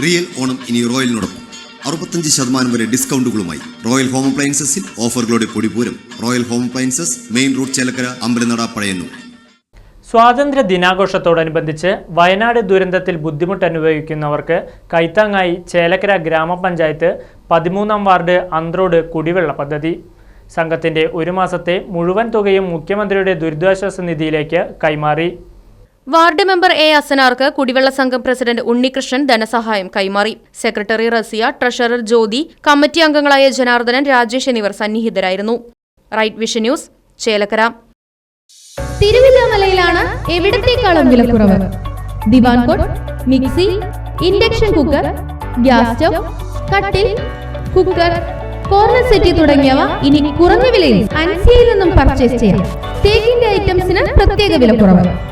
Real Onam ഇനി റോയലിനോടൊപ്പം. അറുപത്തഞ്ച് ശതമാനം വരെ ഡിസ്കൗണ്ടുകളുമായി റോയൽ ഹോം അപ്ലയൻസസിൽ ഓഫറുകളുടെ പൊടിപൂരം royal home appliances main road Chelakkara Ambalanada Pazhayannur. സ്വാതന്ത്ര്യ ദിനാഘോഷത്തോടനുബന്ധിച്ച് വയനാട് ദുരന്തത്തിൽ ബുദ്ധിമുട്ട് അനുഭവിക്കുന്നവർക്ക് കൈത്താങ്ങായി ചേലക്കര ഗ്രാമപഞ്ചായത്ത് പതിമൂന്നാം വാർഡ് അന്ത്രോഡ് കുടിവെള്ള പദ്ധതി. സംഘത്തിന്റെ ഒരു മാസത്തെ മുഴുവൻ തുകയും മുഖ്യമന്ത്രിയുടെ ദുരിതാശ്വാസ നിധിയിലേക്ക് കൈമാറി. വാർഡ് മെമ്പർ എ അസനാർക്ക് കുടിവെള്ള സംഘം പ്രസിഡന്റ് ഉണ്ണികൃഷ്ണൻ ധനസഹായം കൈമാറി. Secretary Rasiya treasurer Jyothi committee അംഗങ്ങളായ ജനാർദ്ദനൻ രാജേഷ് എന്നിവർ സന്നിഹിതരായിരുന്നു. Right vision news Chelakkara. തിരുവില്ലാമലയിലാണ് എവിടത്തേക്കാളും വിലക്കുറവ്. Divan cot mixie induction cooker gas stove കട്ടിൽ കുക്കർ കോർണർ തുടങ്ങിയവ ഇനി കുറഞ്ഞ വിലയിൽ അൻസിയയിൽ നിന്നും പർച്ചേസ് ചെയ്യാം. തേക്കിന്റെ ഐറ്റംസിന് പ്രത്യേക വിലക്കുറവ്.